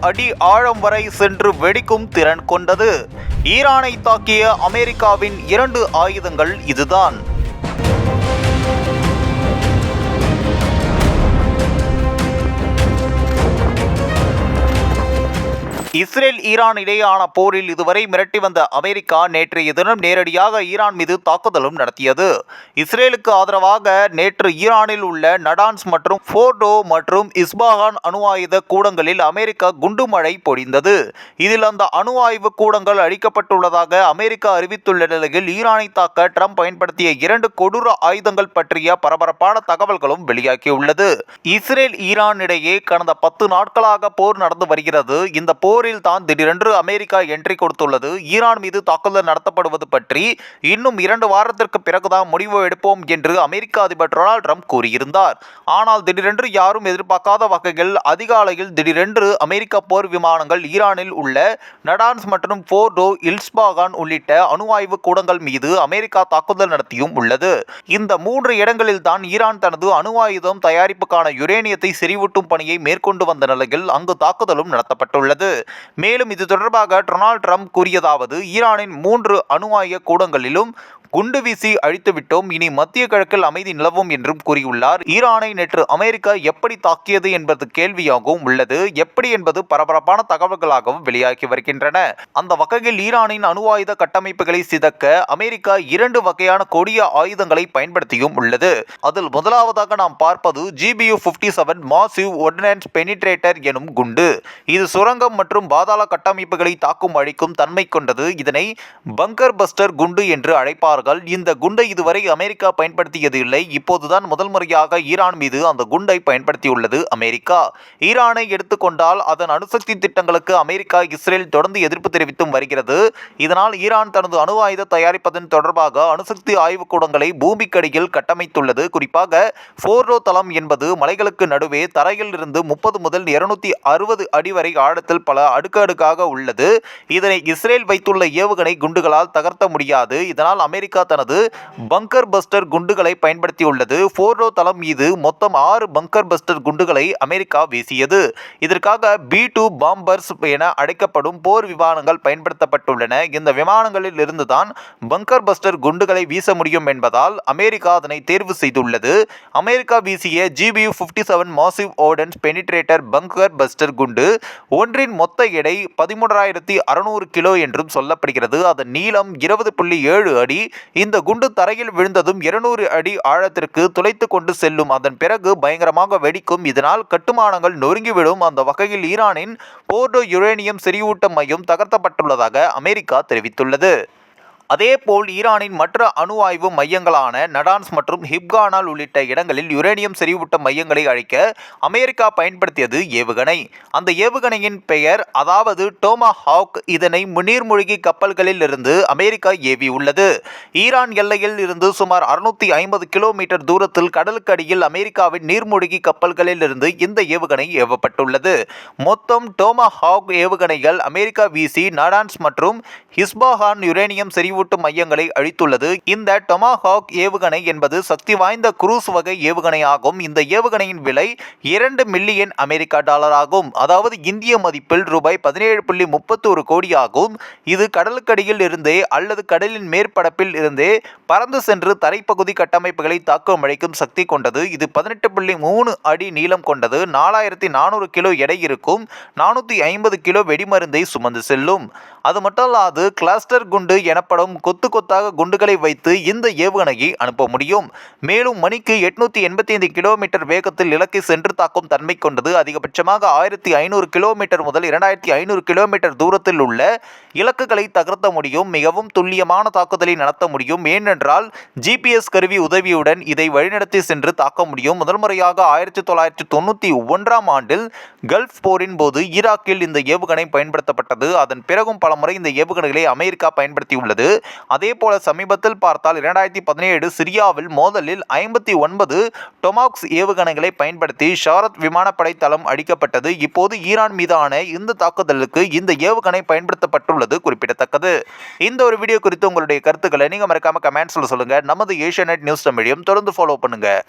அடி ஆழம் வரை சென்று வெடிக்கும் திறன் கொண்டது. ஈரானை தாக்கிய அமெரிக்காவின் இரண்டு ஆயுதங்கள் இதுதான். இஸ்ரேல் ஈரான் இடையேயான போரில் இதுவரை மிரட்டி வந்த அமெரிக்கா நேற்றைய தினம் நேரடியாக ஈரான் மீது தாக்குதலும் நடத்தியது. இஸ்ரேலுக்கு ஆதரவாக நேற்று ஈரானில் உள்ள நடான்ஸ் மற்றும் ஃபோர்டோ மற்றும் இஸ்பாகான் அணு ஆயுத கூடங்களில் அமெரிக்கா குண்டுமழை பொழிந்தது. இதில் அந்த அணு ஆய்வு கூடங்கள் அழிக்கப்பட்டுள்ளதாக அமெரிக்கா அறிவித்துள்ள நிலையில் ஈரானை தாக்க ட்ரம்ப் பயன்படுத்திய இரண்டு கொடூர ஆயுதங்கள் பற்றிய பரபரப்பான தகவல்களும் வெளியாகியுள்ளது. இஸ்ரேல் ஈரான் இடையே கடந்த பத்து நாட்களாக போர் நடந்து வருகிறது. இந்த போர் போரில் தான் திடீரென்று அமெரிக்கா என்ட்ரி கொடுத்துள்ளது. ஈரான் மீது தாக்குதல் நடத்தப்படுவது பற்றி இன்னும் இரண்டு வாரத்திற்கு பிறகுதான் முடிவு எடுப்போம் என்று அமெரிக்க அதிபர் டொனால்ட் ட்ரம்ப் கூறியிருந்தார். ஆனால் திடீரென்று யாரும் எதிர்பார்க்காத வகையில் அதிகாலையில் திடீரென்று அமெரிக்க போர் விமானங்கள் ஈரானில் உள்ள நடான்ஸ் மற்றும் போர்டோ இல்ஸ்பாகான் உள்ளிட்ட அணு ஆய்வு கூடங்கள் மீது அமெரிக்கா தாக்குதல் நடத்தியும் உள்ளது. இந்த மூன்று இடங்களில் தான் ஈரான் தனது அணு ஆயுதம் தயாரிப்புக்கான யுரேனியத்தை செறிவூட்டும் பணியை மேற்கொண்டு வந்த நிலையில் அங்கு தாக்குதலும் நடத்தப்பட்டுள்ளது. மேலும் இது தொடர்பாக டொனால்ட் ட்ரம்ப் கூறியதாவது ஈரானின் மூன்று அணு ஆயுத கூடங்களிலும் குண்டு வீசி அழித்துவிட்டோம். இனி மத்திய கிழக்கில் அமைதி நிலவும் என்றும் கூறியுள்ளார். ஈரானை நேற்று அமெரிக்கா எப்படி தாக்கியது என்பது கேள்வியாகவும் உள்ளது. எப்படி என்பது பரபரப்பான தகவல்களாகவும் வெளியாகி வருகின்றன. அந்த வகையில் ஈரானின் அணு ஆயுத கட்டமைப்புகளை சிதக்க அமெரிக்கா இரண்டு வகையான கொடிய ஆயுதங்களை பயன்படுத்தியும் உள்ளது. அதில் முதலாவதாக நாம் பார்ப்பது GBU fifty seven massive ordnance penetrator எனும் குண்டு. இது சுரங்கம் மற்றும் பாதாள கட்டமைப்புகளை தாக்கும் அழிக்கும் தன்மை கொண்டது. இதனை பங்கர் பஸ்டர் குண்டு என்று அழைப்பார்கள். இந்த குண்டை இதுவரை அமெரிக்கா பயன்படுத்தியது இல்லை இப்போதுதான் முதல் முறையாக ஈரான் மீது அந்த குண்டை பயன்படுத்தியுள்ளது அமெரிக்கா. ஈரானை எடுத்துக்கொண்டால் அதன் அணுசக்தி திட்டங்களுக்கு அமெரிக்கா இஸ்ரேல் தொடர்ந்து எதிர்ப்பு தெரிவித்தும் வருகிறது. இதனால் ஈரான் தனது அணு ஆயுத தயாரிப்பதன் தொடர்பாக அணுசக்தி ஆய்வுக்கூடங்களை பூமிக்கடியில் கட்டமைத்துள்ளது. குறிப்பாக போர்டோ தளம் என்பது மலைகளுக்கு நடுவே தரையில் இருந்து முப்பது முதல் இருநூத்தி அறுபது அடி வரை ஆழத்தில் பல அடுக்கு அடுக்காக உள்ளது. இதனை இஸ்ரேல் வைத்துள்ள ஏவுகணை குண்டுகளால் தகர்த்த முடியாது. இதனால் அமெரிக்கா தனது பங்கர் பஸ்டர் குண்டுகளை பயன்படுத்தியுள்ளது. ஃபோர்டோ தளம் மீது மொத்தம் ஆறு பங்கர் பஸ்டர் குண்டுகளை அமெரிக்கா வீசியது. இதற்காக பி டூ பாம்பர்ஸ் என அழைக்கப்படும் போர் விமானங்கள் பயன்படுத்தப்பட்டுள்ளன. இந்த விமானங்களில் இருந்துதான் பங்கர் பஸ்டர் குண்டுகளை வீச முடியும் என்பதால் அமெரிக்கா அதனை தேர்வு செய்துள்ளது. அமெரிக்கா வீசிய GBU fifty seven massive ordnance penetrator bunker buster குண்டு ஒன்றின் மொத்த எடை பதிமூன்றாயிரத்தி அறுநூறு கிலோ என்றும் சொல்லப்படுகிறது. அதன் நீளம் இருபது புள்ளி ஏழு அடி இந்த குண்டு தரையில் விழுந்ததும் இருநூறு அடி ஆழத்திற்கு துளைத்து கொண்டு செல்லும். அதன் பிறகு பயங்கரமாக வெடிக்கும். இதனால் கட்டுமானங்கள் நொறுங்கிவிடும். அந்த வகையில் ஈரானின் போர்டோ யுரேனியம் செறிவூட்ட மையம் தகர்த்தப்பட்டுள்ளதாக அமெரிக்கா தெரிவித்துள்ளது. அதேபோல் ஈரானின் மற்ற அணு ஆய்வு மையங்களான நடான்ஸ் மற்றும் ஹிப்கானால் உள்ளிட்ட இடங்களில் யுரேனியம் செறிவூட்ட மையங்களை அழிக்க அமெரிக்கா பயன்படுத்தியது ஏவுகணை. அந்த ஏவுகணையின் பெயர் அதாவது டோமா ஹாக் இதனை நீர்மூழ்கி கப்பல்களில் இருந்து அமெரிக்கா ஏவியுள்ளது. ஈரான் எல்லையில் இருந்து சுமார் அறுநூத்தி ஐம்பது கிலோமீட்டர் தூரத்தில் கடலுக்கடியில் அமெரிக்காவின் நீர்மூழ்கி கப்பல்களில் இருந்து இந்த ஏவுகணை ஏவப்பட்டுள்ளது. மொத்தம் டோமா ஹாக் ஏவுகணைகள் அமெரிக்கா வீசி நடான்ஸ் மற்றும் ஹிஸ்பாஹான் யுரேனியம் செறிவூட்ட மையங்களை அழித்துள்ளது. இந்த டொமாஹாக் ஏவுகணை என்பது சக்தி வாய்ந்த குரூஸ் வகை ஏவுகணை ஆகும். இந்த ஏவுகணையின் விலை இரண்டு மில்லியன் அமெரிக்கா டாலர் ஆகும் அதாவது இந்திய மதிப்பில் ரூபாய் பதினேழு புள்ளி முப்பத்தோரு கோடி ஆகும் இது கடலுக்கடியில் இருந்தே அல்லது கடலின் மேற்பரப்பில் இருந்தே பறந்து சென்று தரைப்பகுதி கட்டமைப்புகளை தாக்கம் அழைக்கும் சக்தி கொண்டது. இது பதினெட்டு புள்ளி மூணு அடி நீளம் கொண்டது. நாலாயிரத்தி நானூறு கிலோ எடை இருக்கும். நானூற்றி ஐம்பது கிலோ வெடிமருந்தை சுமந்து செல்லும். அது மட்டும் இல்லாது கிளஸ்டர் குண்டு எனப்படும் கொத்து கொத்தாக குண்டுகளை வைத்து இந்த ஏவுகணையை அனுப்ப முடியும். மேலும் மணிக்கு எட்நூத்தி எண்பத்தி ஐந்து கிலோமீட்டர் வேகத்தில் இலக்கை சென்று தாக்கும் தன்மை கொண்டது அதிகபட்சமாக ஆயிரத்தி ஐநூறு கிலோமீட்டர் முதல் இரண்டாயிரத்தி ஐநூறு கிலோமீட்டர் தூரத்தில் உள்ள இலக்குகளை தகர்த்த முடியும் மிகவும் துல்லியமான தாக்குதலை நடத்த முடியும். ஏனென்றால் ஜிபிஎஸ் கருவி உதவியுடன் இதை வழிநடத்தி சென்று தாக்க முடியும். முதல் முறையாக ஆயிரத்தி தொள்ளாயிரத்தி தொண்ணூற்றி ஒன்றாம் ஆண்டில் கல்ஃப் போரின் போது ஈராக்கில் இந்த ஏவுகணை பயன்படுத்தப்பட்டது. அதன் பிறகும் பல பலமுறை இந்த ஏவுகணைகளை அமெரிக்கா பயன்படுத்தியுள்ளது. அதே போல சமீபத்தில் பார்த்தால் இரண்டாயிரத்தி பதினேழு சிரியாவில் மோதலில் ஐம்பத்தி ஒன்பது டொமாக்ஸ் ஏவுகணைகளை பயன்படுத்தி ஷாரத் விமானப்படை தளம் அடிக்கப்பட்டது. இப்போது ஈரான் மீதான இந்த தாக்குதலுக்கு இந்த ஏவுகணை பயன்படுத்தப்பட்டுள்ளது குறிப்பிடத்தக்கது. இந்த ஒரு வீடியோ குறித்து உங்களுடைய கருத்துக்களை நீங்கள் மறக்காம கமெண்ட்ஸில் சொல்லுங்கள் நமது ஏஷியா நியூஸ் தமிழையும் தொடர்ந்து ஃபாலோ பண்ணுங்கள்